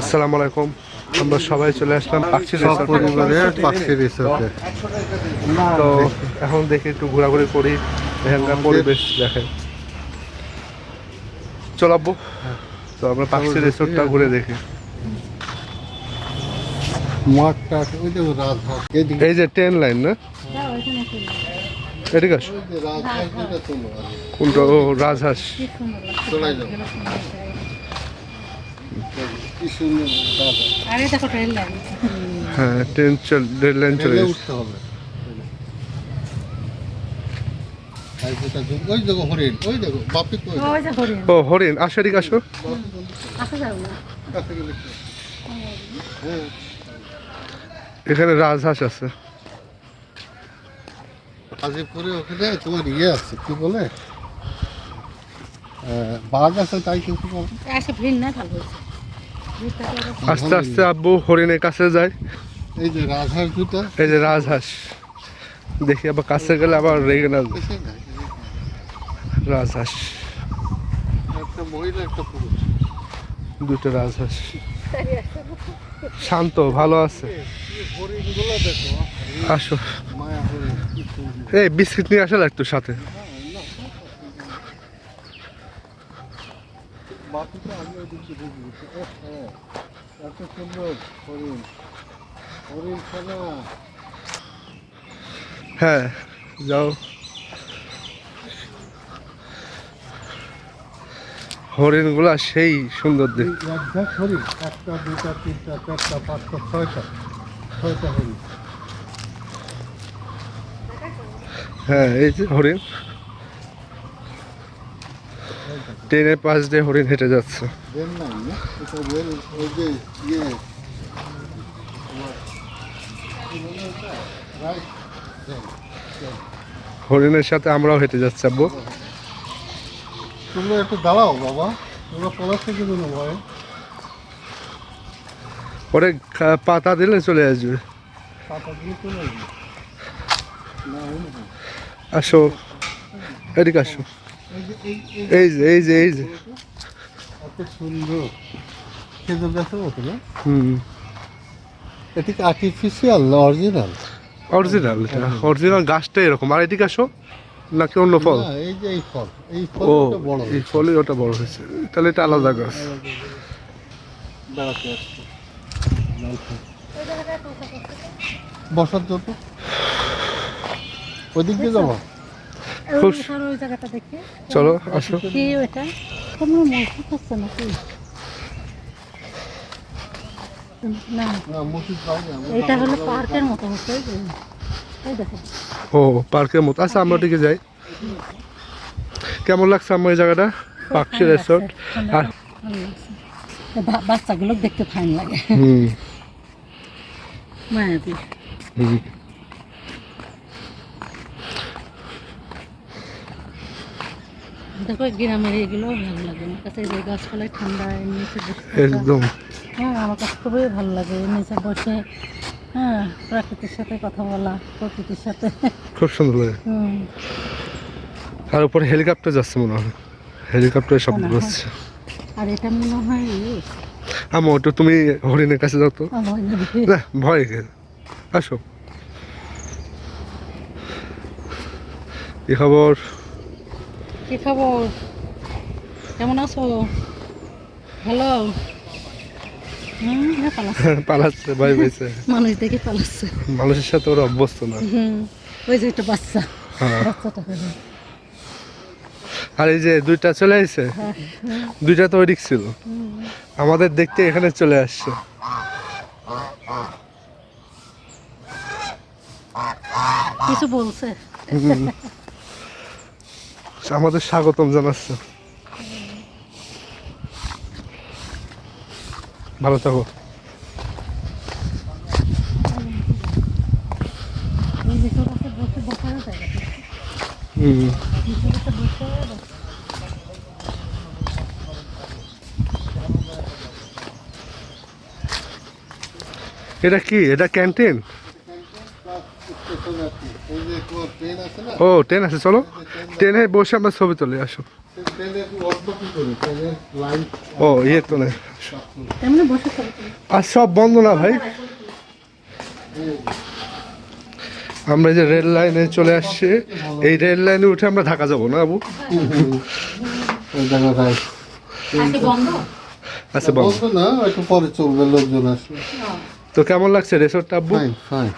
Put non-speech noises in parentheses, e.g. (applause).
আসসালামু আলাইকুম। আমরা সবাই চলে আসলাম পাখি পাখি রিসোর্টে তো এখন দেখি একটু ঘোরাঘুরি করি এখানকার পরিবেশ দেখেন। চলাবো তো আমরা পাখি রিসোর্টটা ঘুরে দেখি। এই যে ট্রেন লাইন না? এদিকে আসো। কোনটা ও রাজহাঁস চলাই যাও কি সুন্দর রাজহাঁস আরে দেখো ট্রেন লাইন হ্যাঁ ট্রেন চল রেল লাইন চলে উঠতে হবে। আর যেটা যে- ওই দেখো হরিণ ওই দেখো বাপি কই? ওই যে হরিণ। ও হরিণ আসো। এখানে রাজহাঁস আছে। ওখানে তোমার ইয়ে আছে কি বলে? বাঘ আছে তাই কিছু বলো? আসে ভিড় না ভালো হয়েছে ভিড় থাকলে আবার- আস্তে আস্তে আব্বু হরিণের কাছে যায়। এই যে রাজহাঁস দুটা। এই যে রাজহাঁস। দেখি আবার কাছে গেলে আবার রেগে না রাজহাঁস। দুটো রাজহাঁস। শান্ত ভালো আছে। আসো। এই বিস্কিট নিয়ে আসলে একটু সাথে। বাকিটা আমি ওই দিকে ঢুকে হ্যাঁ। এত সুন্দর হরিণ। হরিণ খেলা। হ্যাঁ যাও। হরিণগুলা সেই সুন্দর দেখ হরিণ একটা দুটা তিনটা চারটা পাঁচটা ছয়টা ছয়টা হরিণ। হ্যাঁ এই যে হরিণ। ট্রেনের পাশ দিয়ে হরিণ হেঁটে যাচ্ছে। ইয়ে হরিণের সাথে আমরাও হেঁটে যাচ্ছি আব্বু। তোমরা একটু দাঁড়াও বাবা। তোমরা পলাশ থেকে দিল ভয়। পরে পাতা দিলে চলে আসবে। পাতা চলে। আসো। এদিকে আসো। এই যে এই যে এই যে। এত সুন্দর। খেজুর গাছের মতো না? হুম। এটি আর্টিফিশিয়াল না অরিজিনাল অরিজিনাল এটা অরিজিনাল গাছটা এরকম। আর এদিকে আসো নাকি অন্য ফল? এই যে এই ফল। এই বড় এই ফলই ওটা বড় হয়েছে। তাহলে এটা আলাদা গাছ। বসার জন্য? ওইদিক দিয়ে যাব? খুব চলো আসো। এটা হলো পার্কের মতো ও পার্কের মতো। আচ্ছা আমরা দিকে যাই। কেমন লাগছে আমার এই জায়গাটা? পাখি রিসোর্ট আর বাচ্চাগুলো দেখতে ফাইন লাগে। হুম। মায়াবী। হুম। দেখো গ্রামের এগুলো ভালো লাগে আমার কাছে এই যে গাছপালায় ঠান্ডা নিচে একদম। হ্যাঁ আমার কাছে খুবই ভালো লাগে। নিচে বসে হ্যাঁ প্রাকৃতির সাথে কথা বলা প্রকৃতির সাথে। খুব সুন্দর লাগে। আর উপরে হেলিকপ্টার যাচ্ছে মনে হয়। হেলিকপ্টারের শব্দ হচ্ছে আর এটা মনে হয় আমার ওটা তুমি হরিণের কাছে যাও তো। না ভয় আসো। কি খবর? কি খবর? কেমন আছো? হ্যালো হ্যাঁ পালাচ্ছে। (laughs) ভয় পেয়েছে মানুষ দেখে পালাচ্ছে। মানুষের সাথে ওরা অভ্যস্ত না। ওই যে একটা বাচ্চা। হ্যাঁ। বাচ্চাটা আর এই যে দুইটা চলে আসছে হ্যাঁ, দুইটা তো ওইদিক ছিল। আমাদের দেখতে এখানে চলে আসছে। কিছু বলছে। আমাদের স্বাগতম জানাচ্ছে। ভালো থাকো। এটা কি? এটা ক্যান্টিন স্টেশনে আছি। এই যে তোমার ট্রেন আছে না ও ট্রেন আছে চলো। ট্রেনে বসে আমরা ছবি তুলি আসো। ও ইয়ে তুলি। আর সব বন্ধ না ভাই? আমরা এই যে রেল লাইনে চলে আসছি। এই রেল লাইনে উঠে আমরা ঢাকা যাব না আবু আচ্ছা বন্ধ? না একটু পরে চলবে লোকজন আসবে। তো কেমন লাগছে রেসর্টটা আব্বু? Fine fine